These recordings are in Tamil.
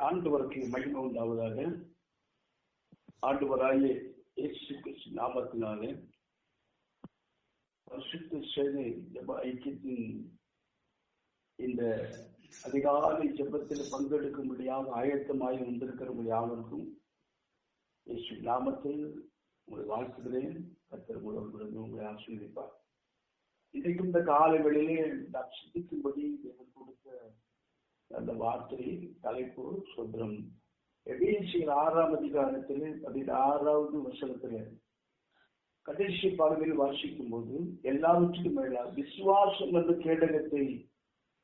ஆண்டவருக்கு மகிமை உண்டாவதாக. ஆண்டவராய இயேசு கிறிஸ்து நாமத்தினாலே பரிசுத்த சேவை ஜப ஐக்கியத்தின் இந்த அதிகாலை ஜெபத்தில் பங்கெடுக்கும்படியாக ஆயத்தமாகி வந்திருக்கிற யாவருக்கும் இயேசு நாமத்தில் உங்களை வாழ்த்துகிறேன். கத்தர் மூலம் உங்களை ஆசீர்வதிப்பார். இன்றைக்கும் இந்த காலங்களிலே நாம் சிந்திக்கும்படி தேவன் கொடுத்த அந்த வார்த்தை தலைப்பு சுதந்திரம் எபேசியர் ஆறாம் அதிகாரத்திலே பதினாறாவது வசனத்திலே கடைசி பகுதியில் வாசிக்கும் போது எல்லாவற்றுக்கும் மேலாக விசுவாசம் என்ற கேடகத்தை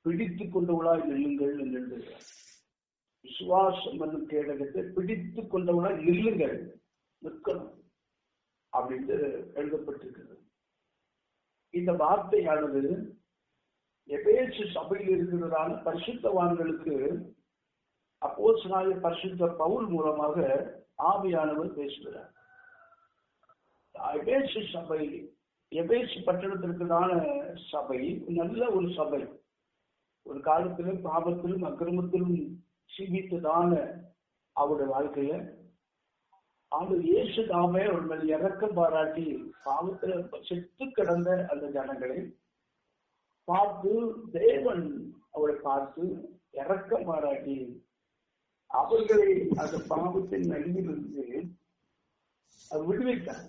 பிடித்து கொண்டவளாய் நில்லுங்கள் என்று விசுவாசம் என்னும் கேடகத்தை பிடித்து கொண்டவளாய் நில்லுங்கள் நிற்கணும் அப்படின்னு எழுதப்பட்டிருக்கிறது. இந்த வார்த்தையானது எபேசு சபையில் இருக்கிறதான பரிசுத்தவான்களுக்கு அப்போசனாய பரிசுத்த பவுல் மூலமாக ஆவியானவர் பேசுகிறார். எபேசு சபை எபேசு பட்டணத்திற்குதான சபை நல்ல ஒரு சபை. ஒரு காலத்திலும் பாபத்திலும் அக்கிரமத்திலும் சீவித்ததான அவருடைய வாழ்க்கையில ஆண்டு இயேசு தாமே அவர்கள் மேல் இறக்கம் பாராட்டி பாவத்துல செத்து கிடந்த அந்த ஜனங்களை பார்த்து தேவன் அவரை பார்த்து இறக்க மாறாட்டி. அவர்களை அந்த பாவத்தின் நடுவிலிருந்து அவர் விடுவித்தார்.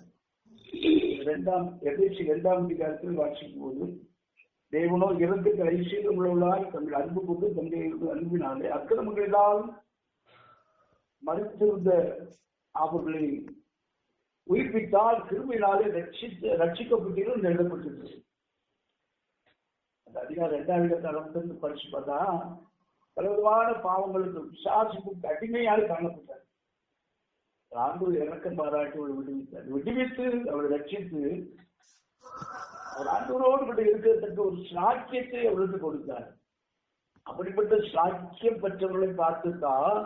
இரண்டாம் எதிர்ச்சி இரண்டாம் அதிகாரத்தில் வாசிக்கும் போது தேவனோ இறந்து ஐசீலம் உள்ளவர்களால் தங்கள் அன்பு கொண்டு தந்தை அன்பினாலே அக்கிரமங்களால் மறுத்திருந்த அவர்களை உயிர்ப்பித்தால் கிருமியினாலே ரட்சித்து ரட்சிக்கப்பட்டீர்கள் எழுதப்பட்டிருக்கிறது. அந்த அதிகாரம் இரண்டாம் இடத்தில் படிச்சு பார்த்தா பலவிதமான பாவங்களுக்கு விசாசிப்புக்கு அடிமையாக காணப்பட்டார். ஆண்டு இறக்கம் பாராட்டி ஒரு விடுவித்தார். விடுவித்து அவரை ரட்சித்து அவர் ஆண்டவரோடு கூட இருக்கிறதுக்கு ஒரு சாக்கியத்தை அவருக்கு கொடுத்தார். அப்படிப்பட்ட சாக்கியம் பெற்றவர்களை பார்த்துதான்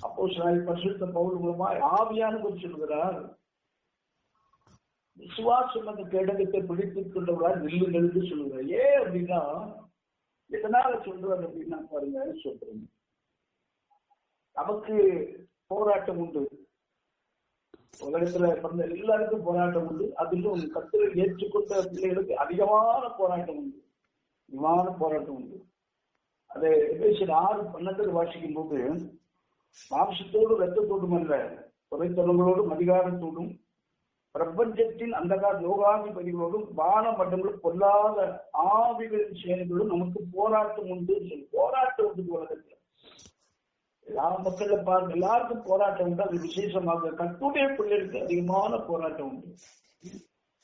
அப்போ பரிசுத்த பவுல் ஆவியான குறிச்சு சொல்கிறார் விசுவாசம் அந்த கேடகத்தை பிடித்துக் கொண்டவர்களால் நில்லுங்கள் என்று சொல்லுகிறார். ஏன் அப்படின்னா எதனால சொல்றாரு அப்படின்னா பாருங்க சொல்றேன். நமக்கு போராட்டம் உண்டு. உலகத்துல பிறந்த எல்லாருக்கும் போராட்டம் உண்டு. அதிலும் கத்திரை ஏற்றுக்கொண்ட பிள்ளைகளுக்கு அதிகமான போராட்டம் உண்டு. விமான போராட்டம் உண்டு. அதை எபேசியர் ஆறு பன்னெண்டு வாசிக்கும் போது மாம்சத்தோடும் ரத்தத்தோடும் அல்ல துறைத்தலங்களோடும் அதிகாரத்தோடும் பிரபஞ்சத்தின் அந்தகார லோகாதிபதிகளோடும் வான மட்டங்களும் பொல்லாத ஆவிகளின் செயல்களும் நமக்கு போராட்டம் உண்டு போராட்டம் உண்டு உலகத்தில் எல்லா மக்கள்ல பார்க்க எல்லாருக்கும் போராட்டம் உண்டு. அது விசேஷமாக கட்டுடைய பிள்ளைகளுக்கு அதிகமான போராட்டம் உண்டு.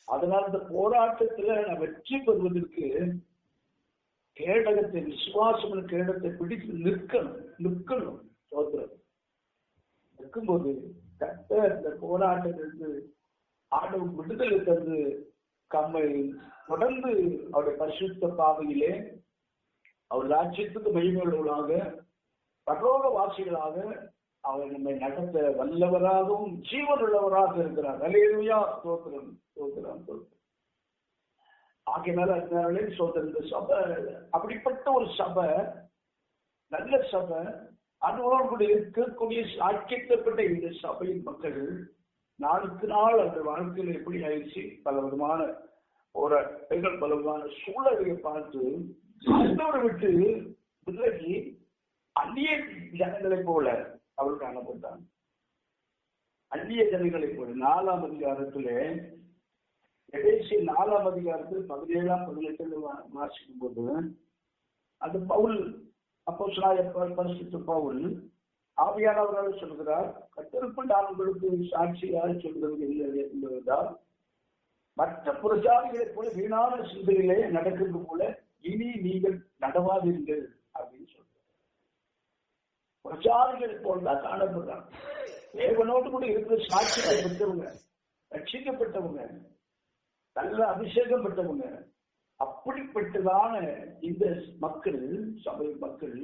அதனால இந்த போராட்டத்துல நான் வெற்றி பெறுவதற்கு கேடகத்தை விசுவாசம் கேடகத்தை பிடித்து நிற்கணும் நிற்கணும். சோத்திரம். நிற்கும்போது கட்ட இந்த போராட்டத்திலிருந்து ஆண்டவர் விடுதலை தந்து கம்மை தொடர்ந்து அவருடைய பரிசுத்த பாதையிலே அவர் ராஜ்யத்துக்கு மகிமையுள்ளவர்களாக பரலோக வாசிகளாக அவர் நம்மை நடத்த வல்லவராகவும் ஜீவன் உள்ளவராக இருக்கிறார். அலேலுயா சோத்திரம் சோத்திரம் சோத்திரம் ஆகையினால அதனாலே சோதரன் இந்த சபை அப்படிப்பட்ட ஒரு சபை நல்ல சபை அதோடு இருக்கக்கூடிய சாக்கியத்தப்பட்ட இந்த சபையின் மக்கள் நாளுக்கு நாள் அந்த வாழ்க்கையில் எப்படி ஆயிடுச்சு? பல விதமான போராட்டங்கள் பல விதமான சூழலை பார்த்து ஆண்டவரை விட்டு விலகி அந்நிய ஜனங்களைப் போல அவள் காணப்பட்டான் அந்நிய ஜனங்களை போல நாலாம் அதிகாரத்திலே எதேசி நாலாம் அதிகாரத்தில் பதினேழாம் பதினெட்டு வாசிக்கும் போது அந்த பவுல் அப்போ பரிசுத்த பவுல் ஆவியானவரால் சொல்கிறார் கத்திருப்பில் நான் உங்களுக்கு சாட்சியாக சொல்வது இல்லை என்பதுதான். மற்ற புரசாதிகளைப் போல வீணான சிந்தையிலே நடக்கிறது போல இனி நீங்கள் நடவாதீர்கள் அப்படின்னு சொல்றார். புரஜாதிகளை போல்தான் காணப்படுறாங்க. தேவனோடு கூட இருக்கிற சாட்சிகளை பெற்றவங்க ரட்சிக்கப்பட்டவங்க நல்ல அபிஷேகம் பெற்றவங்க அப்படிப்பட்டதான இந்த மக்கள் சபை மக்கள்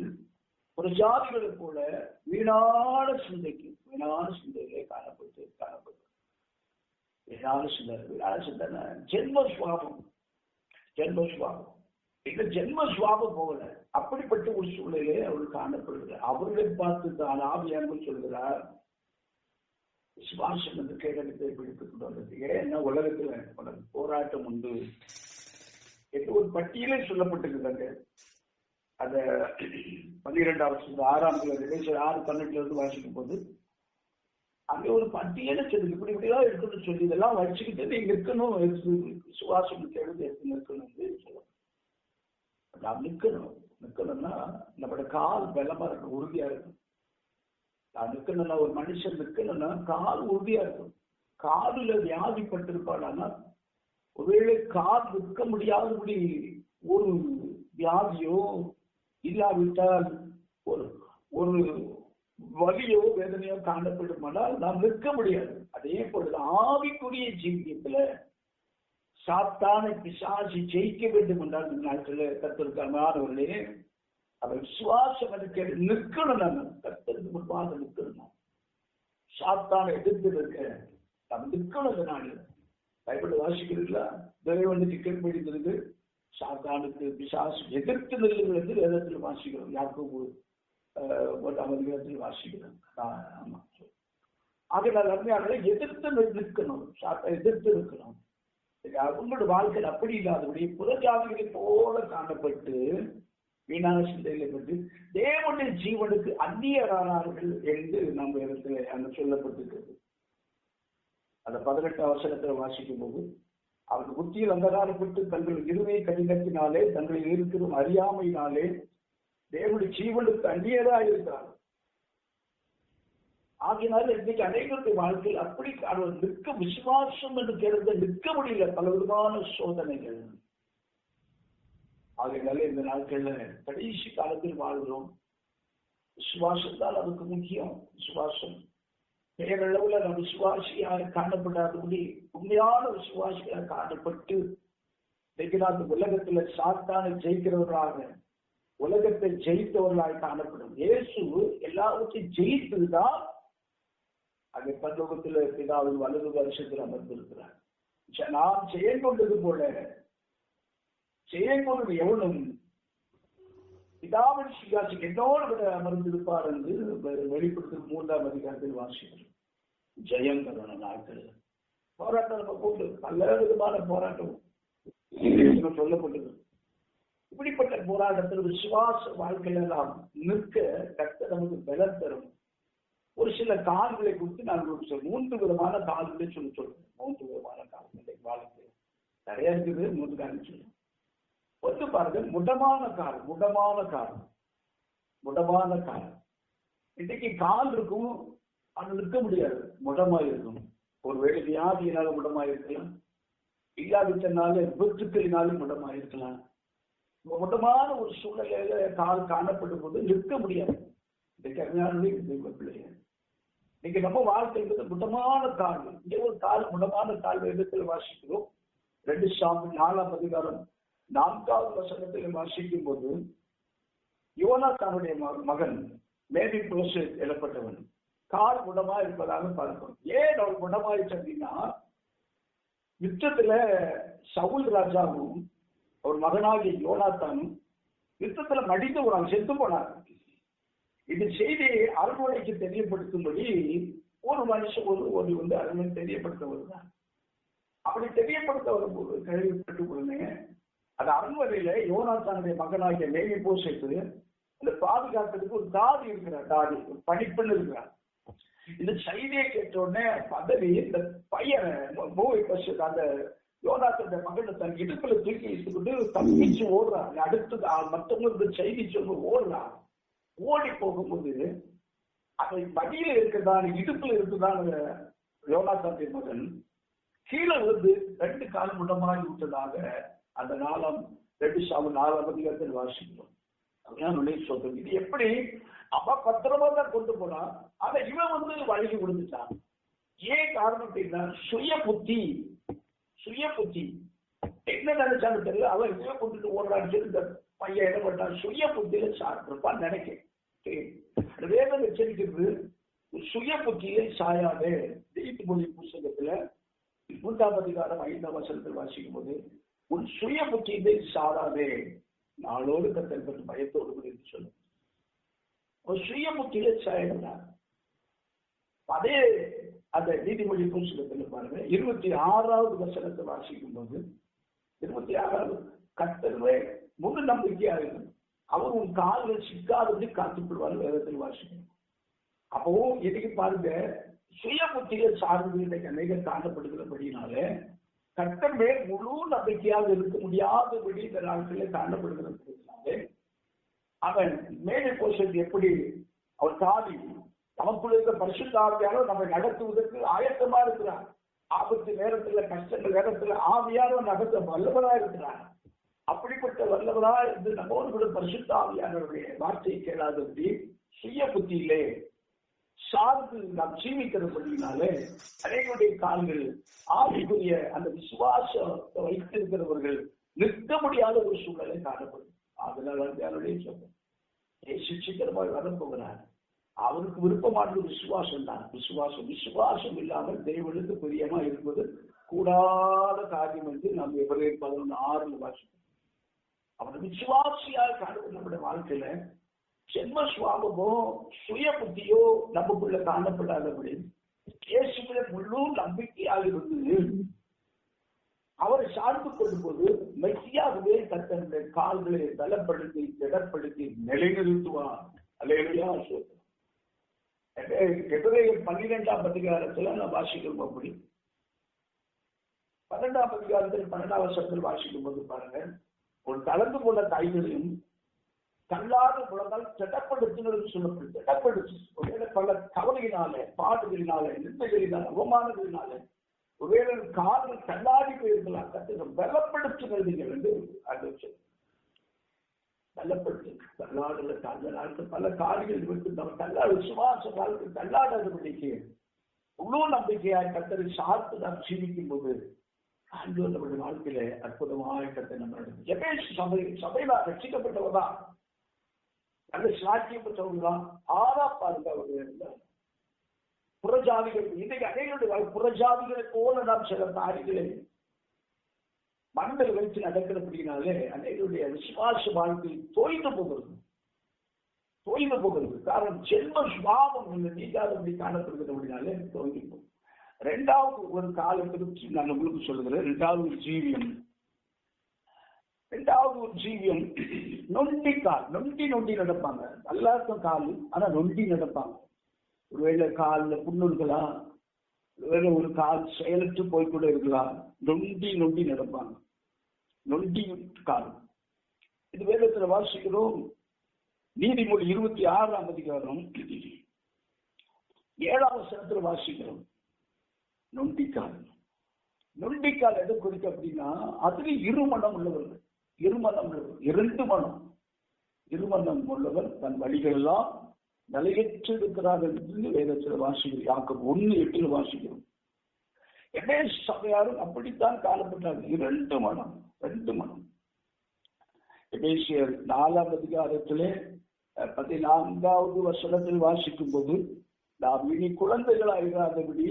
ஒரு ஜாதிகளை போல வீணான சிந்தைக்கு வீணான சிந்தையிலே காணப்பட்டு காணப்பட்டு வீணான சிந்தனை வீணான சிந்தனை. ஜென்ம சுவாபம். ஜென்ம சுவாபம். இந்த ஜென்ம சுவாபம் போகல அப்படிப்பட்ட ஒரு சூழ்நிலையை அவர் காணப்படுகிறார். அவர்களை பார்த்து தான் ஆவியானவர் சொல்கிறார். சுவாசம் என்று கேடகத்தை பிடித்துக் கொண்டு வந்தது. ஏன்னா உலகத்தில் போராட்டம் உண்டு? என்று ஒரு பட்டியலே சொல்லப்பட்டிருக்கிறாங்க அந்த பன்னிரெண்டாவது வருஷம் ஆறாம் கிலோ ஆறு பன்னெண்டுல இருந்து வாசிக்கும் போது அங்கே ஒரு பட்டியலை சொல்லி இப்படி இப்படிலாம் இருக்கணும்னு சொல்லி இதெல்லாம் வச்சுக்கிட்டு நீங்க இருக்கணும் சுவாசனுக்கு எழுதி எடுத்து நிற்கணும் சொல்லணும் நாம் நிற்கணும். நிற்கணும்னா நம்மளோட கால் பலமா இருக்கணும் உறுதியா இருக்கணும். நான் நிற்கணும்னா ஒரு மனுஷன் நிற்கணும்னா கால் உறுதியா இருக்கும் காலில் வியாதிப்பட்டிருப்பானா ஒருவேளை கால் நிற்க முடியாதபடி ஒரு வியாதியோ இல்லாவிட்டால் ஒரு ஒரு வலியோ வேதனையோ காணப்படுமானால் நாம் நிற்க முடியாது. அதே பொழுது ஆவிக்குரிய ஜீவியத்துல சாத்தான பிசாசி ஜெயிக்க வேண்டும் என்றால் இந்த நாட்களில் கத்திருக்கானவர்களே அவர் விசுவாசம் இருக்க நிற்கணும் நம்ம கத்தருக்கு முன்பாக நிற்கணும். சாத்தான எதிர்த்து இருக்க நாம் நிற்கணும் நாள் பைபிள் வாசிக்கிறீங்களா தேவனுக்கு கீழ்ப்படிந்திருக்கு சாத்தானுக்கு பிசாசு எதிர்த்து நிற்கிறது என்று வேதத்தில் வாசிக்கிறோம். யாக்கோபு அதிகாரத்தில் வாசிக்கிறோம் ஆமா. ஆகையால் அருமையாளர்களை எதிர்த்து நிற்கணும். எதிர்த்து இருக்கணும் உங்களோட வாழ்க்கையில் அப்படி இல்லாதபடி புறஜாதிகளை போல காணப்பட்டு வீணான சிந்தையில் பட்டு தேவனுடைய ஜீவனுக்கு அந்நியரானார்கள் என்று நம்ம இடத்துல அங்க சொல்லப்பட்டிருக்கிறது. அந்த பதினெட்டு அவசரத்தில் வாசிக்கும் போது அவர்கள் புத்தியில் அந்தகாரப்பட்டு தங்கள் இருவை கடிதத்தினாலே தங்களை இருக்கிற அறியாமையினாலே தேவனுடைய ஜீவனுக்கு அந்நியரா இருக்கிறார் ஆகினால இன்னைக்கு அனைவருடைய வாழ்க்கையில் அப்படி அவர் நிற்க விசுவாசம் என்று கேட்க நிற்க முடியல பல விதமான சோதனைகள். ஆகையினால இந்த நாட்கள்ல கடைசி காலத்தில் வாழ்கிறோம். விசுவாசம் தான் அதுக்கு முக்கியம். விசுவாசம் பேரளவுல நான் விசுவாசியாக காணப்படாதபடி உண்மையான விசுவாசியாக காணப்பட்டு இன்னைக்கு உலகத்துல சாத்தானை ஜெயிக்கிறவர்களாக உலகத்தை ஜெயித்தவர்களாக காணப்படும். இயேசு எல்லாவற்றையும் ஜெயித்துதான் அங்கே பல்லோகத்தில் பிதாவின் வலது வருஷத்தில் அமர்ந்திருக்கிறார். நாம் செயல் கொண்டது போல செயல் கொண்டது எவனும் பிதாவின் சிகாசிக்கு என்னோடு விட அமர்ந்திருப்பார் என்று வெளிப்படுத்தும் மூன்றாம் அதிகாரத்தில் வாசிக்கிறோம். ஜெயம் கருண நாட்கள் போராட்டம் நம்ம போட்டு பல விதமான போராட்டம். சொல்லப்பட்டது. இப்படிப்பட்ட போராட்டத்தில் விசுவாச வாழ்க்கையில நாம் நிற்க கத்த நமக்கு பலம் தரும். ஒரு சில கால்களை கொடுத்து நான் சொல்றேன். மூன்று விதமான கால்களை சொல்லி சொல்றேன். மூன்று விதமான கால்களை. வாழ்க்கை நிறைய இருக்குது. மூன்று காலம் சொல்றேன். ஒன்று பாருங்கள் முடமான கார் முடமான கார் முடமான கார் இன்னைக்கு கால் இருக்கும் அது நிற்க முடியாது. முடமா இருக்கும். ஒருவேளை வியாதியினால முடமா இருக்கலாம். இல்லாவிட்டனால விபத்துக்களினாலும் முடமா இருக்கலாம். முடமான ஒரு சூழ்நிலையில கால் காணப்படும் போது நிற்க முடியாது. இன்னைக்கு அருமையானே தெய்வ பிள்ளைங்க இன்னைக்கு நம்ம வாழ்க்கை என்பது முடமான தாழ்வு இங்கே ஒரு கால் முடமான கால் இடத்தில் வாசிக்கிறோம். ரெண்டு சாமி நாலாம் அதிகாரம் நான்காவது வசனத்திலும் வாசிக்கும் போது யோனா தன்னுடைய மகன் மேபி புரோசு எழப்பட்டவன் கால் குணமா இருப்பதாக பார்க்கிறோம் ஏன் அவர் குணமாயிடுச்சு அப்படின்னா யுத்தத்துல சவுல் ராஜாவும் அவர் மகனாகிய யோனாத்தானும் யுத்தத்துல மடிந்து போனாங்க செத்து போனார். இந்த செய்தி அரண்மனைக்கு தெரியப்படுத்தும்படி ஒரு மனுஷன் ஒரு ஒரு வந்து அரண்மனை தெரியப்படுத்த வருதான் அப்படி தெரியப்படுத்த வரும்போது கேள்விப்பட்டு உடனே அந்த அரண்மனையில யோனாத்தானுடைய மகனாகிய மேவி போ அந்த பாதுகாக்கிறதுக்கு ஒரு தாதி இருக்கிறார். தாதி ஒரு பணிப்பெண் இருக்கிறார். இந்த செய்தியை கேட்ட உடனே பதவி இந்த பையனை மூவை பசு அந்த யோனாத்தனுடைய மகனை தன் இடுப்புல தூக்கி வைத்துக்கொண்டு தப்பிச்சு ஓடுறான் அடுத்தது மற்றவங்களுக்கு செய்தி சொல்லி ஓடுறான் ஓடி போகும்போது அதை மடியில இருக்கிறதான இடுப்புல இருக்குதான யோனாத்தனுடைய மகன் கீழே வந்து ரெண்டு கால் முடமாகி விட்டதாக அந்த நாளம் ரெண்டு சாவு நாலாம் அதிகாரத்தில் வாசிக்கிறோம் அப்படின்னா சொல்றோம் இது எப்படி? அவ பத்திரமா தான் கொண்டு போனான் ஆனா இவன் வந்து வழங்கி கொடுத்துட்டான். ஏன் காரணம் அப்படின்னா சுய புத்தி. சுய புத்தி. என்ன நினைச்சாலும் தெரியல. அவன் இவன் கொண்டுட்டு ஓடுறான்னு இந்த பையன் என்ன பண்ணான் சுய புத்தியில சாப்பிட்டுருப்பான் நினைக்கிறேன். வேதம் எச்சரிக்கிறது சுய புத்தியை சாயாதே. மொழி புஸ்தகத்துல மூன்றாம் அதிகாரம் ஐந்தாம் வசனத்தில் வாசிக்கும் போது உன் சுய புத்தியை சாராதே நாளோடு கத்தல் பற்றி பயத்தோடு கூட என்று சொல்லும் ஒரு சுய புத்தியில சாயிடுறார் அதே அந்த நீதிமொழி புஸ்தகத்தில் பாருங்க. இருபத்தி ஆறாவது வசனத்தை வாசிக்கும் போது இருபத்தி ஆறாவது கத்தருவே முழு நம்பிக்கையா இருக்கும் அவர் உன் கால்கள் சிக்காதபடி காத்துக்கொள்வார் வேதத்தில் வாசிக்கணும் அப்போ எதுக்கு பாருங்க சுய புத்தியை சார்ந்து இன்றைக்கு அநேக காணப்படுகிறபடினாலே கர்த்தர் மேல் முழு நம்பிக்கையாக இருக்க முடியாதபடி இந்த நாட்களில் காணப்படுகிறதுனாலே அவன் மேலே போஷன் எப்படி? அவர் தாவி நமக்குள்ள இருக்க பரிசுத்தாவியாரோ நம்மை நடத்துவதற்கு ஆயத்தமா இருக்கிறார். ஆபத்து நேரத்துல கஷ்டங்கள் நேரத்துல ஆவியாரோ நடத்த வல்லவரா இருக்கிறார். அப்படிப்பட்ட வல்லவரா இருந்து நம்மோடு கூட பரிசுத்தாவியானவருடைய வார்த்தையை கேளாதபடி சுய புத்தியிலே சார்ந்து நாம் ஜீவிக்கிறபடினாலே அனைவருடைய கால்கள் ஆவிக்குரிய அந்த விசுவாசத்தை வைத்திருக்கிறவர்கள் நிற்க முடியாத ஒரு சூழ்நிலை காணப்படும். அதனால் அவருடைய சொல்றேன் ஏசு சீக்கிரமாக வரப்போகிறார். அவருக்கு விருப்பமான விசுவாசம் தான் விசுவாசம் விசுவாசம் இல்லாமல் தேவனுக்கு பிரியமா இருப்பது கூடாத காரியம் என்று நாம் எவரே பதினொன்று ஆறுல வாசிப்போம். அவர் விசுவாசியாக காணப்படும் நம்முடைய வாழ்க்கையில ஜென்ம சுவாபமோ சுய புத்தியோ நமக்குள்ள காணப்படாதபடி இயேசுவில முழு நம்பிக்கையாக இருந்தது அவரை சார்ந்து கொள்ளும் போது மெய்யாகவே தன்னுடைய கால்களை பலப்படுத்தி திடப்படுத்தி நிலைநிறுத்துவார். அலையா பன்னிரெண்டாம் அதிகாரத்துல நான் வாசிக்கும் அப்படி பன்னெண்டாம் அதிகாரத்தில் பன்னெண்டாம் வருஷத்தில் வாசிக்கும் போது பாருங்க ஒரு கலந்து கொண்ட தாய்களையும் தள்ளாத குழந்தால் திடப்படுத்தினு சொல்லப்படும். திடப்படுத்தி ஒருவேளை பல கவலையினால பாடுகளினால நிந்தைகளினால அவமானங்களினால ஒருவேளை காதல் தள்ளாடி போயிருக்கலாம் கத்துக்க பலப்படுத்துகிறீர்கள் என்று அது பலப்படுத்து தள்ளாடல தள்ளாடு பல காரியங்கள் விட்டு நம்ம தள்ளாடு விசுவாச காலத்தில் தள்ளாடாதபடிக்கு இவ்வளவு நம்பிக்கையாய் கத்தரை சார்த்து நாம் ஜீவிக்கும் போது ஆண்டு நம்முடைய வாழ்க்கையில அற்புதமாய் கத்தை நம்ம எபேஷ் சபை சபையில ரட்சிக்கப்பட்டவர் தான். நல்ல சாட்சியம் பெற்றவங்க தான் ஆறா பாருங்க அவங்க புறஜாதிகள் இன்றைக்கு அநேகருடைய புறஜாதிகளை போல நாம் சில காரியங்களை மனதில் வைத்து நடக்கிறபடினாலே அநேகருடைய விசுவாச வாழ்க்கை தோய்ந்து போகிறது. தோய்ந்து போகிறது. காரணம் ஜென்ம சுவாபம் நீங்காதபடி காணப்படுகிறபடினாலே தோய்ந்து போகும். ரெண்டாவது ஒரு காலத்திற்கு நான் உங்களுக்கு சொல்லுகிறேன். ரெண்டாவது ஜீவியம். ரெண்டாவது ஒரு ஜீவியம் நொண்டி கால். நொண்டி நொண்டி நடப்பாங்க. நல்லா இருக்கும் கால். ஆனா நொண்டி நடப்பாங்க. ஒருவேளை காலில் புண்ணு இருக்கலாம் ஒருவேளை ஒரு கால் செயலற்று போய் கூட இருக்கலாம். நொண்டி நொண்டி நடப்பாங்க. நொண்டி கால். இது வேதத்துல வாசிக்கிறோம். நீதிமொழி இருபத்தி ஆறாம் அதிகாரம் ஏழாம் வசனத்துல வாசிக்கிறோம். நொண்டிக்கால் நொண்டிக்கால் எது குறிக்க அப்படின்னா அதுல இருமணம் உள்ளவர்கள். இருமணம் இரண்டு மனம். இருமணம் உள்ளவர் தன் வழிகள் எல்லாம் நிலையற்று இருக்கிறார்கள் என்று வேதத்தில் வாசிக்கிறோம் யாக்கம் ஒன்னு எட்டில் வாசிக்கிறோம். எடே சபையாரும் அப்படித்தான் காணப்பட்டார். இரண்டு மனம் ரெண்டு மனம். எபேசியர் நாலாம் அதிகாரத்திலே பதினான்காவது வசனத்தில் வாசிக்கும் போது நாம் இனி குழந்தைகளாகிறாதபடி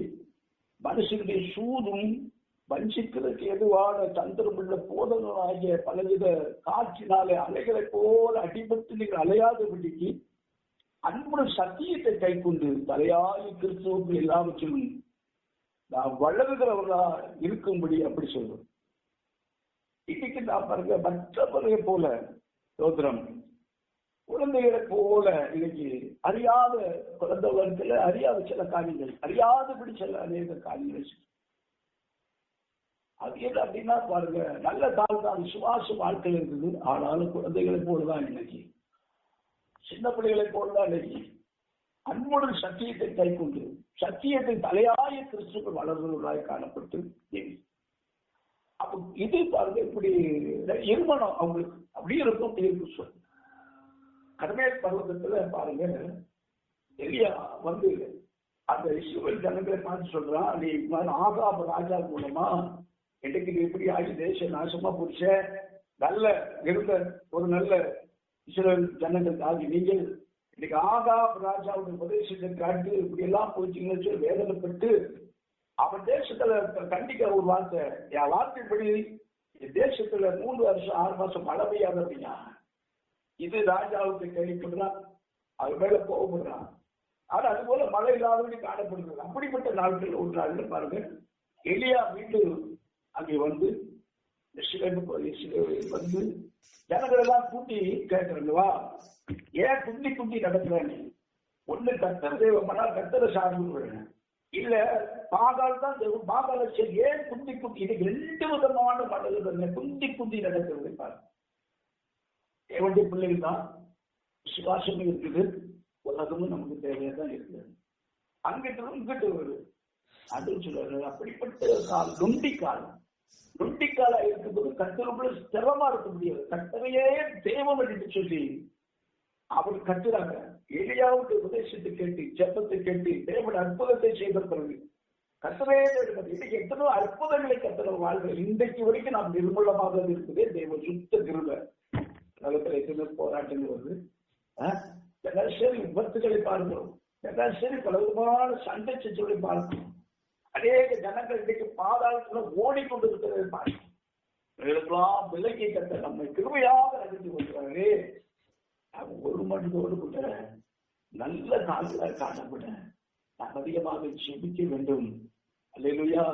மனுஷனுடைய சூதும் வஞ்சிக்கிறதுக்கு எதுவான தந்திரமுள்ள போதகமாகிய பலவித காற்றினாலே அலைகளை போல அடிபட்டு நீங்கள் அலையாதபடிக்கு அன்புடன் சத்தியத்தை கை கொண்டு தலையாயி கிறிஸ்துவுக்கு எல்லாவற்றிலும் நாம் வளருகிறவர்களா இருக்கும்படி அப்படி சொல்றோம். இன்னைக்கு நான் பாருங்க மற்றவர்களை போல சோதரம் குழந்தைகளை போல இன்னைக்கு அறியாத குழந்தை வளர்க்கல அறியாத சில காரியங்கள் அறியாதபடி சில அநேக காரியங்கள் அது என்ன அப்படின்னா பாருங்க நல்ல கால் தான் சுவாச வாழ்க்கை இருக்குது ஆனாலும் குழந்தைகளை போலதான் இன்னைக்கு. சின்ன பிள்ளைகளை போலதான் இன்னைக்கு. அன்புடன் சத்தியத்தை கை கொண்டு சத்தியத்தை தலையாய கிறிஸ்துக்கள் வளர்ந்தவர்களாய் காணப்பட்டு அப்ப இது பாருங்க இப்படி இருமணம் அவங்களுக்கு. அப்படி இருக்கும் அப்படி இருக்கும் சொல்லு கடமையர் பருவத்துல பாருங்க எலியா வந்து அந்த இஸ்ரேல் ஜனங்களை பார்த்து சொல்றான் நீ ஆகாப ராஜா மூலமா இன்னைக்கு நீ எப்படி ஆகி தேச நாசமா புரிச்ச நல்ல இருந்த ஒரு நல்ல இஸ்ரேல் ஜனங்கள் ஆகி நீங்கள் இன்னைக்கு ஆகா ராஜாவுடைய உபதேசத்தை காட்டு இப்படி எல்லாம் போச்சுங்கன்னு சொல்லி வேதனைப்பட்டு அவன் தேசத்துல கண்டிக்க ஒரு வார்த்தை என் வார்த்தைப்படி தேசத்துல மூணு வருஷம் ஆறு மாசம் மழை பெய்யாது அப்படின்னா இது ராஜாவுக்கு கேள்விப்படுறான் அது மேல கோபப்படுறான் ஆனா அது போல மழை இல்லாதபடி காணப்படுகிறது. அப்படிப்பட்ட நாட்கள் ஒரு நாள் பாருங்க. எளியா வீட்டு அங்கே வந்து வந்து ஜனங்கள் எல்லாம் கூட்டி கேட்கறவா ஏன் குண்டி குண்டி நடக்கிறேன்னு ஒண்ணு கத்தர் தெய்வமானா கத்தரை சார்பு இல்ல பாகால் தான் தெய்வம் பாகால சரி ஏன் குண்டி குட்டி இது ரெண்டு விதமான மடல்கள் குந்தி குந்தி நடக்கிறது பாருங்க தேவனுடைய பிள்ளைகள் தான் விசுவாசம் இருக்குது. உலகமும் நமக்கு தேவையா தான் இருக்குது. அங்கிட்டு இங்கிட்டு வருது. அப்படின்னு சொல்லுவாரு அப்படிப்பட்ட கால் நொண்டி காலம் நொண்டிக்காலா இருக்கும்போது கத்தருக்குள்ள ஸ்திரமா இருக்க முடியாது. கத்தரையே தெய்வம் என்று சொல்லி அவர் கட்டுறாங்க எளியாவுடைய உபதேசத்தை கேட்டு ஜப்பத்தை கேட்டு தேவன் அற்புதத்தை செய்த பிறகு கத்தரே எத்தனோ அற்புதங்களை கத்தர வாழ்க்கை இன்றைக்கு வரைக்கும் நாம் நிர்மூலமாக இருக்குதே. தெய்வ சுத்த கிருப. உலகத்துல எத்தனை போராட்டங்கள் வருது. சரி விபத்துகளை பார்க்கிறோம். சரி பல விதமான சண்டை சச்சுகளை பார்க்கிறோம். அநேக ஜனங்கள் இன்றைக்கு பாதாளத்துல ஓடிக்கொண்டிருக்கிறது பார்க்கிறோம் விலகி கட்ட நம்மை கிருமையாக நடத்தி கொள்கிறாரே ஒரு மனிதோடு கூட நல்ல காலத்துல காணப்பட நாம் அதிகமாக ஜெபிக்க வேண்டும். அல்லையா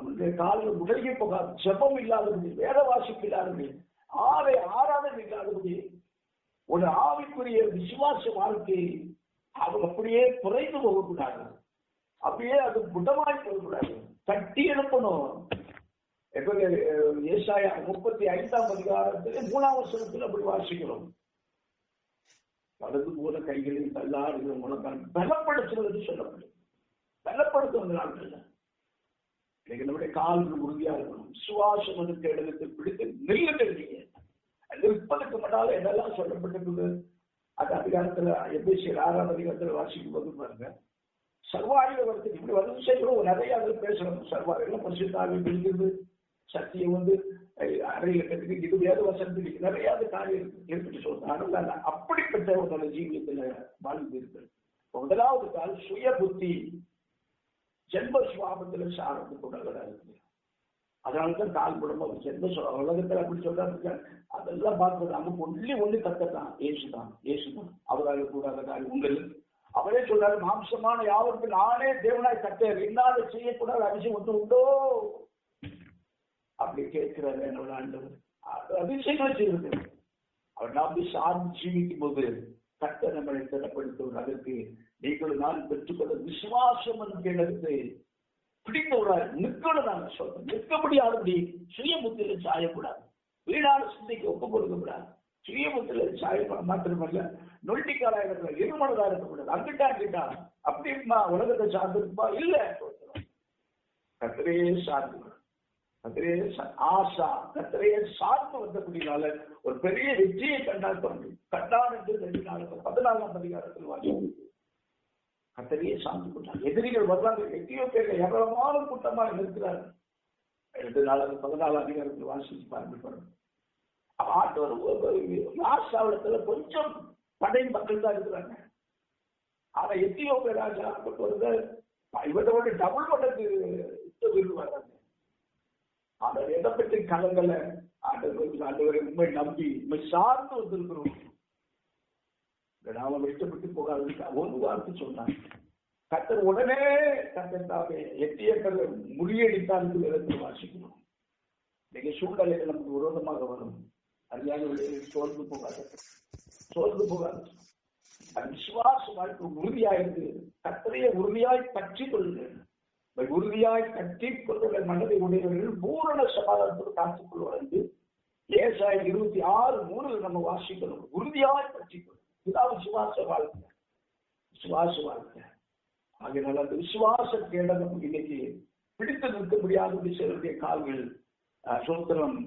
முந்தைய காலில் முடங்கி போக ஜெபம் இல்லாதபடி வேத வாசிப்பு இல்லாதபடி ஆவை ஆராதனை இல்லாதபடி ஒரு ஆவிக்குரிய விசுவாச வாழ்க்கை அவர் அப்படியே குறைந்து போகக்கூடாது. அப்படியே அது புடமாய் போகக்கூடாது. தட்டி எழுப்பணும். ஏசாயா முப்பத்தி ஐந்தாம் அதிகாரத்தில் மூணாவது வருஷத்துல அப்படி வாசிக்கிறோம். வலது போல கைகளில் தள்ளாடுகிற மூலம் பலப்படுத்துவது சொல்லப்படுது பலப்படுத்தும் நாட்கள் இன்னைக்கு நம்முடைய கால்கள் உறுதியா இருக்கணும். சுவாசம் வந்து இடத்தில் பிடித்து நெல்லுங்கள் நீங்க நிற்பதற்கு முன்னால என்னெல்லாம் சொல்லப்பட்டிருக்குது? அந்த அதிகாரத்துல எப்படி ஆறாம் அதிகாரத்துல வாசிக்கும் போது பாருங்க. சர்வாயுத வருத்தம் இப்படி வந்து செய்யணும் நிறைய அதில் பேசணும் சர்வாயுதம் பரிசுத்தாவி பிடிக்கிறது சத்தியம் வந்து அறை கட்டுக்கு இது வேத வசனத்துக்கு நிறைய அது காரியம் ஏற்பட்டு சொல்றாங்க அப்படிப்பட்ட ஒரு ஜீவியத்துல வாழ்ந்து முதலாவது கால் சுய புத்தி. ஜென்ம சுவாபத்துல சார்ந்து கொண்டவர்களா இருக்கு. அதனாலதான் கால் குடும்பம் ஜென்ம உலகத்துல அப்படி சொல்றாங்க அதெல்லாம் பார்க்கறது நமக்கு ஒன்லி ஒண்ணு கத்ததான் ஏசுதான் ஏசுதான் அவரால் கூடாத காரியம். உங்களுக்கு அவரே சொல்றாரு மாம்சமான யாவருக்கு நானே தேவனாய் கட்டேன். என்னால செய்யக்கூடாத அபிஷேகம் ஒன்று உண்டோ? அப்படி கேட்கிறாரு என்னோட ஆண்டவர். அபிஷேகம் செய்வது அவர் நம்பி சார்ந்து ஜீவிக்கும் போது கட்ட நம்மளை திடப்படுத்துவது அதற்கு நீங்கள் நான் பெற்றுக்கொள்ள விசுவாசம் என்கிறது பிடித்தவராய் நிற்கணும் நாங்க சொல்றோம் நிற்க முடியாதபடி சுயபுத்தியில சாயக்கூடாது. வீணான சிந்தைக்கு ஒப்பு கொடுக்க கூடாது சுயபுத்தியில சாய மாத்திரமல்ல நொல்டிக்காரா இருக்கிற இருமனதா இருக்கக்கூடாது அங்கிட்டா அங்கிட்டா. அப்படி உலகத்தை சார்ந்திருப்பா இல்ல. கத்திரையே சார்ந்து கத்திரையே ஆசா. கத்திரையே சார்ந்து வந்தபடினால ஒரு பெரிய வெற்றியை கண்டால் தோன்றி கண்டான் என்று தெரிவினாலும் பதினாலாம் அதிகாரத்தில் வாங்கி கத்தரையே சார்ந்து கொண்டார். எதிரிகள் வர்றாங்க எத்தனையோ பேர் ஏராளமான கூட்டமாக இருக்கிறார்கள் ரெண்டு நாள் பதினாலாம் அதிகாரத்தில் வாசிச்சு பார்க்க ஆட்டோர் ஆசாவளத்துல கொஞ்சம் படை மக்கள் தான் இருக்கிறாங்க. ஆனா எத்தியோப்பிய ராஜா வருது இவரோட டபுள் மடங்கு வர்றாங்க அதை எதை பற்றி கலங்கல? ஆண்டவர் ஆண்டவரை உண்மை நம்பி உண்மை சார்ந்து வந்திருக்கிறோம். நாம வெட்டப்பட்டு போகாது ஒரு வார்த்தை சொன்னாங்க கத்தர் உடனே கத்தர் தாமே எட்டியக்கர் முறியடித்தான் விதத்தில் வாசிக்கணும் இன்னைக்கு சூழ்நிலைகள் நமக்கு விரோதமாக வரும். அறியாத சோர்ந்து போகாது சோர்ந்து போகாது விசுவாச வாழ்க்கை உறுதியாயிருக்கு கத்தரைய உறுதியாய் பற்றி கொள்ளுங்கள் உறுதியாய் கட்டி கொள்ளுள்ள மனதை உடையவர்கள் பூரண சமாதானத்தோடு காத்துக் கொள்வார்கள் ஏசாய் இருபத்தி ஆறு மூணில் நம்ம வாசிக்கணும் உறுதியாய் பற்றி கொள்ளும் இதான் விசுவாச வாழ்க்கை விசுவாச வாழ்க்கை ஆகையினால் அந்த விசுவாச கேடகம் இன்னைக்கு பிடித்து நிற்க முடியாத சிலருடைய கால்கள் சோத்திரம்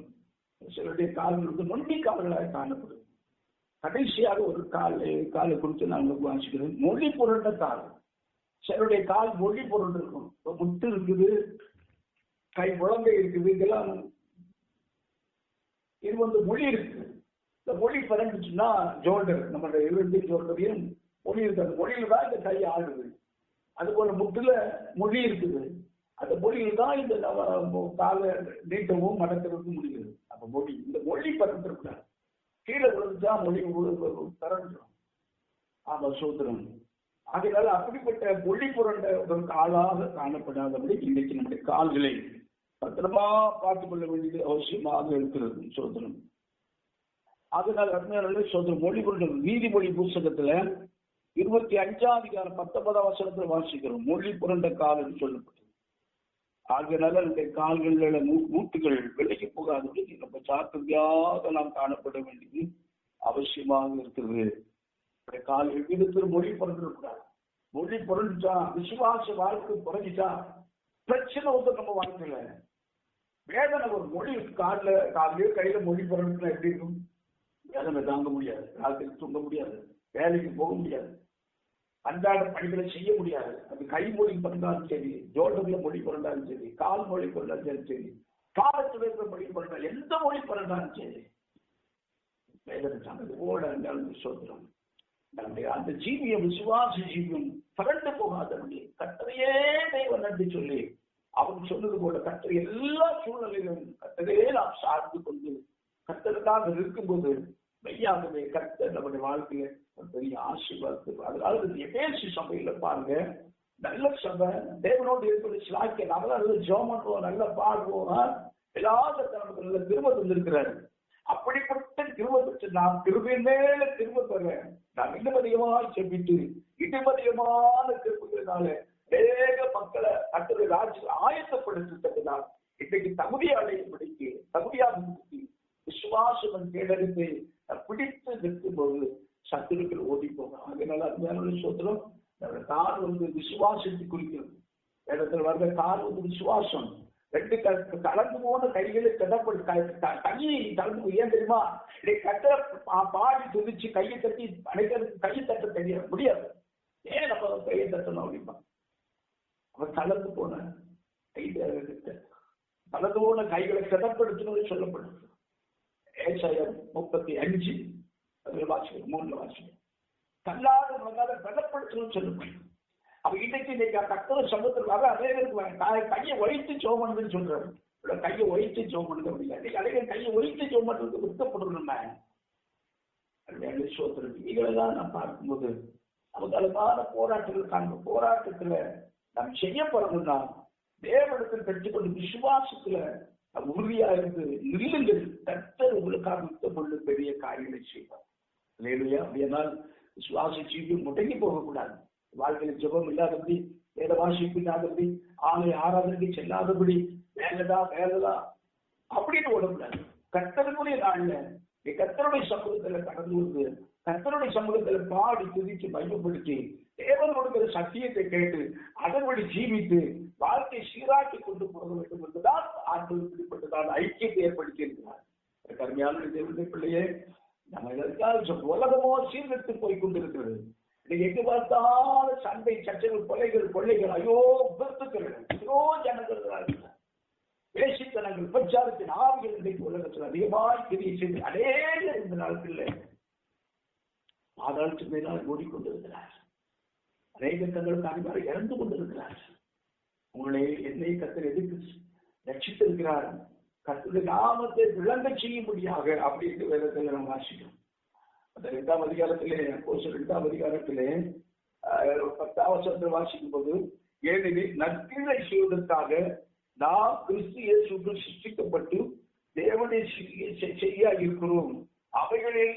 சிலருடைய கால்கள் வந்து நொண்டி கால்களாக காணப்படும். கடைசியாக ஒரு கால் காலை குறித்து நாங்கள் வாசிக்கிறோம் மொழி புரண்ட கால். சிலருடைய கால் மொழி புரண்டு இருக்கும். முட்டு இருக்குது கை முழங்கை இருக்குது இதெல்லாம் இது வந்து மொழி இருக்குது இந்த மொழி பிறந்துச்சுன்னா ஜோல்டர் நம்மளுடைய இரண்டு ஜோல்டரையும் மொழி இருக்கு. அந்த மொழியில தான் இந்த கை ஆடுது அது போல முட்டுல மொழி இருக்குது. அந்த மொழியில் தான் இந்த காலை நீட்டவும் மடக்கிறதுக்கும் முடிகிறது அப்ப மொழி இந்த மொழி பறந்துருக்கூடாது கீழே விழுந்துச்சா மொழி தரஞ்சிடும் ஆமா சூத்திரம் அதனால அப்படிப்பட்ட மொழி புரண்ட ஆளாக காணப்படாதபடி இன்றைக்கு நம்முடைய கால்களை பத்திரமா பார்த்துக் கொள்ள வேண்டியது அவசியமாக இருக்கிறது சோதனம். அதனால் அருமையான சோதனம். மொழி புரண்ட நீதிமொழி புஸ்தகத்துல இருபத்தி அஞ்சாம் அதிகாரம் பத்தொன்பதாம் வசனத்தில் வாசிக்கிறோம். மொழி புரண்ட கால் என்று சொல்லப்பட்டது. ஆகையினால நம்முடைய கால்களில் மூட்டுகள் விலகி போகாதபடி ரொம்ப ஜாக்கிரதையாக நாம் காணப்பட வேண்டியது அவசியமாக இருக்கிறது. கால் விதத்தில் மொழி பிறந்திருக்கூடாது மொழி புரண்டுச்சா விசுவாச வாழ்க்கை குறைஞ்சிட்டா பிரச்சனை வந்து நம்ம வாழ்க்கையில. வேதனை ஒரு மொழி காலில் காலையோ கையில மொழி புரண்டுனா எப்படி இருக்கும்? வேதனை தாங்க முடியாது. ராத்திரி தூங்க முடியாது. வேலைக்கு போக முடியாது. அன்றாட பணிகளை செய்ய முடியாது. அது கை மொழி பிறந்தாலும் சரி ஜோட்டத்துல மொழி பிறந்தாலும் சரி கால் மொழி பிறந்தாலும் சரி காலத்துல இருக்கிற மொழி பிறந்தாலும் எந்த மொழி பிறந்தாலும் சரி. வேதனை தாங்க ஓட இருந்தாலும் சோதரம் நம்முடைய அந்த ஜீவியம் விசுவாச ஜீவியம் பிறண்டு போகாதபடி கத்தரையே தெய்வம் நன்றி சொல்லி அவன் சொன்னது போல கத்தரை எல்லா சூழ்நிலையிலும் கத்தரையே நாம் சார்ந்து கொண்டு கத்தருக்காக இருக்கும்போது மெய்யாகவே கத்த நம்முடைய வாழ்க்கையில பெரிய ஆசீர்வாதம் அதனால எபேசி சபையில பாருங்க நல்ல சபை தேவனோடு இருக்கிற சிலாக்கிய நம்மளால நல்ல ஜோம் பண்ணுவோம் நல்லா பாடுவோம் எல்லாத்த நமக்கு நல்ல திரும்ப தந்திருக்கிறாரு. அப்படிப்பட்ட கிருப பெற்று நாம் கிருபின் மேல கிருப பெற நாம் இன்னும் அதிகமாக செப்பிட்டு இன்னும் அதிகமான கிருபுகிறதுனால வேக மக்களை கட்டுரை ராஜ்ய ஆயத்தப்படுத்தத்தக்கதால் இன்றைக்கு தகுதி அடையும்படிக்கு தகுதியாக விசுவாசம் கேடெடுத்து பிடித்து நிற்கும்போது சத்துருக்கள் ஓடி போகும் அதனால அருமையான சோத்திரம் கார் வந்து விசுவாசத்தை குறிக்கிறது இடத்துல வர்ற கார் வந்து விசுவாசம். ரெண்டு கலந்து போன கைகளை கிடப்படு கையை கலந்து ஏன் தெரியுமா? இதை கட்ட பாடி துதிச்சு கையை தட்டி அனைக்கிறதுக்கு கையை தட்ட தெரிய முடியாது. ஏன் நம்ம கையை தட்டணும் அப்படிமா அவன் கலந்து போன கை கலந்து போன கைகளை கிடப்படுத்தணும் சொல்லப்படுது. ஏசாயம் முப்பத்தி அஞ்சு அதுல வாசிக்கிறோம் மூணுல வாசிக்கிறோம் கல்லாத மகாத பலப்படுத்தணும்னு சொல்லுங்க அப்ப இன்னைக்கு இன்னைக்கு கத்தர சமூகத்திற்காக அநேகருக்கு கையை ஒழித்து சோமனுன்னு சொல்றாரு. கையை ஒழித்து சோமனுங்க அப்படிங்க இன்னைக்கு அநேக கையை ஒழித்து சோமனுக்கு விற்கப்படணும் சோத்திரம் இதையெல்லாம் நான் பார்க்கும்போது நமக்கு அழகான போராட்டங்கள் காணும் போராட்டத்துல நாம் செய்ய செய்யப்படணும்னா தேவனத்தில் பெற்றுக்கொண்டு விசுவாசத்துல உறுதியா இருந்து நில்லுங்கள் கத்தர் உங்களுக்காக யுத்தம் கொண்டு பெரிய காரியங்களை செய்வார். இல்லையா அப்படியானால் விசுவாச ஜீவியம் முடங்கி போகக்கூடாது. வாழ்க்கையில ஜெபம் இல்லாதபடி வேத வாசிப்பு இல்லாதபடி ஆலை ஆராதனைக்கு செல்லாதபடி வேலைதா வேலைதா அப்படின்னு ஓடக்கூடாது. கத்தருடைய நாள்ல நீ கத்தருடைய சமூகத்துல கடந்து வந்து கத்தருடைய சமூகத்துல பாடி துதிச்சு பயன்படுத்தி தேவன் கொடுக்கிற சத்தியத்தை கேட்டு அதன்படி ஜீவித்து வாழ்க்கை சீராக்கி கொண்டு போக வேண்டும் என்றுதான் ஆண்கள் பிடிப்பட்டதான் ஐக்கியத்தை ஏற்படுத்தி இருக்கிறார் கருமையான தேவனுடைய பிள்ளையே நம்ம எதற்காக உலகமோ சீர்திருத்து போய் கொண்டிருக்கிறது. இன்னைக்கு எங்க பார்த்தாலும் சண்டை சச்சைகள் கொலைகள் கொள்ளைகள் ஐயோ விருத்துக்கள் ஐயோ ஜனங்கள் பேசித்தனங்கள் பிரச்சாரத்தின் ஆவிகள் இன்றைக்கு உலகத்தில் அதிகமாய் கிரியை செய்து அநேக இந்த நாட்களில் பாதாளத்து மேலால் ஓடிக்கொண்டிருக்கிறார். அநேக தங்களுக்கு அதிகாரி இறந்து கொண்டிருக்கிறார் உங்களை என்னை கத்தர் எதிர்த்து ரட்சித்திருக்கிறார் கத்தருடைய நாமத்தை விளங்க செய்யும்படியாக அப்படின்ற வேதத்தில் நம்ம வாசிக்கிறோம். அந்த இரண்டாம் அதிகாரத்திலே கோஷ இரண்டாம் அதிகாரத்திலே பத்தாம் வருஷத்தில் வாசிக்கும் போது ஏனெனில் நற்கீழை செய்வதற்காக நாம் கிறிஸ்து இயேசுக்கு சிருஷ்டிக்கப்பட்டு தேவனை செய்ய இருக்கிறோம். அவைகளில்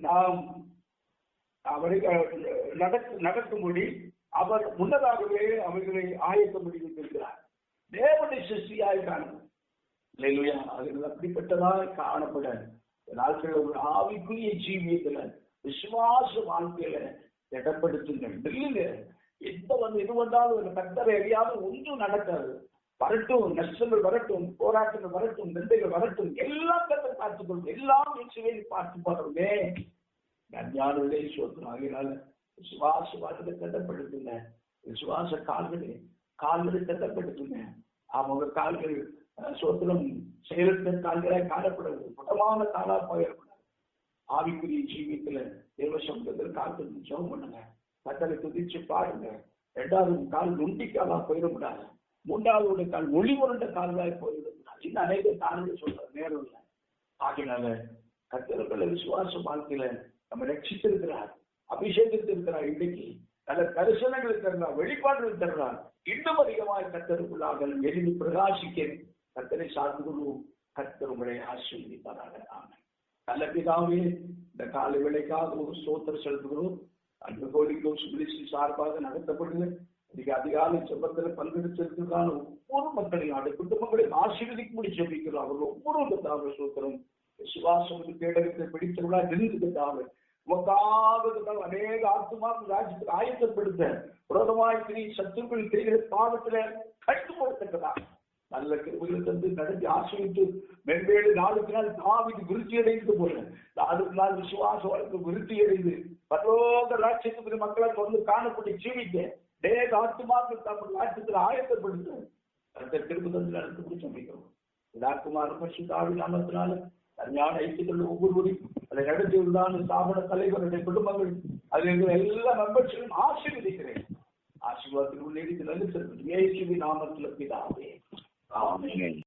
நாம் அவரை நடக்கும்படி அவர் முன்னதாகவே அவர்களை ஆயத்த முடிவித்திருக்கிறார் தேவனுடைய சிருஷ்டியாய் காணும் இல்லையா அதில் அப்படிப்பட்டதாய் காணப்பட நாட்கள் ஒரு ஆவிக்குரிய ஜீவியத்துல விசுவாச வாழ்க்கையில திடப்படுத்துங்கள். இல்லைங்க எந்த வந்து இது வந்தாலும் கத்தரை அறியாத ஒன்றும் நடக்காது. வரட்டும் நஷ்டங்கள் வரட்டும் போராட்டங்கள் வரட்டும் நிந்தைகள் வரட்டும் எல்லாம் கத்தை பார்த்துக் கொள்ளும். எல்லாம் இயேசுவை பார்த்து பாருங்க நான் யாருடைய சோத்திரம் ஆகினால சுவாச வாழ்க்கை கட்டப்படுத்துங்க விசுவாச கால்களை கால்களை கட்டப்படுத்துங்க அவங்க கால்கள் சோத்திரம் செயலற்ற கால்களாக காணப்படுறது புடமான காலா போயிடக்கூடாது ஆவிக்குரிய ஜீவியத்துல தேவ சமுதத்தில் காத்து ஜெபம் பண்ணுங்க கத்தலை துதிச்சு பாருங்க. ரெண்டாவது கால் நுண்டி காலா போயிடக்கூடாது. மூன்றாவது கால் ஒளி உருண்ட கால்களாய் போயிடக்கூடாது. இன்னும் அநேக கால்கள் சொல்ற நேரம் இல்லை. ஆகினால கத்திரங்களை விசுவாச வாழ்க்கையில நம்ம ரட்சித்திருக்கிறார். அபிஷேகத்தில் இருக்கிறான் இன்றைக்கு நல்ல தரிசனங்கள் தருகிறான் வெளிப்பாடுகள் தருகிறான் இன்னும் அதிகமாக கத்தருக்குள்ளாக எளிது பிரகாசிக்க கத்தரை சார்ந்து கொள்வோம். கத்தர் உங்களை ஆசீர்வதிப்பாராக. ஆமென். நல்ல பிதாவே இந்த கால வேலைக்காக ஒரு சோத்திர செலுத்துகிறோம். அன்பு கோழிக்கோ சுபிலிசி சார்பாக நடத்தப்படுது இன்னைக்கு அதிகாலை செப்பத்தில் பங்கெடுத்திருக்கிறதான ஒவ்வொரு மக்களையும் அந்த குடும்பங்களையும் ஆசீர்வதிக்கும்படி ஜெபிக்கிறோம். அவர்கள் ஒவ்வொரு தாவர சோத்திரம் விசுவாசம் கேடகத்தை பிடித்தவர்களா இருந்துட்டாங்க உமக்காக அநேக ஆத்மா ராஜ்யத்துக்கு ஆயத்தப்படுத்த புரதமாய் திரி சத்துருக்கள் திரிகிற பாவத்துல கட்டுப்படுத்தக்கதா நல்ல கிருபைகள் தந்து நடத்தி ஆசிரியத்து மென்மேடு நாளுக்கு நாள் தாவிக்கு விருத்தி அடைந்து போல நாளுக்கு நாள் விசுவாச வழக்கு விருத்தி அடைந்து பரலோக ராட்சியத்துக்கு மக்களை தொடர்ந்து காணப்பட்டு ஜீவிக்க டேக ஆத்துமாக்கள் தம் ராட்சியத்தில் ஆயத்தப்படுத்து அந்த கிருபை தந்து நடத்து பிடிச்ச அமைக்கிறோம். பசு தாவி நாமத்தினாலும் ஞான ஐக்கியத்தில் ஒவ்வொருவரையும் அதை நடத்தி உள்ளதான ஸ்தாபன தலைவருடைய குடும்பங்கள். அதில் எங்கள் எல்லா மெம்பர்ஸையும் ஆசீர்வதிக்கிறேன். ஆசீர்வாதத்தில் உள்ளே நல்ல நாமத்தில் பிதாவே. ஆமே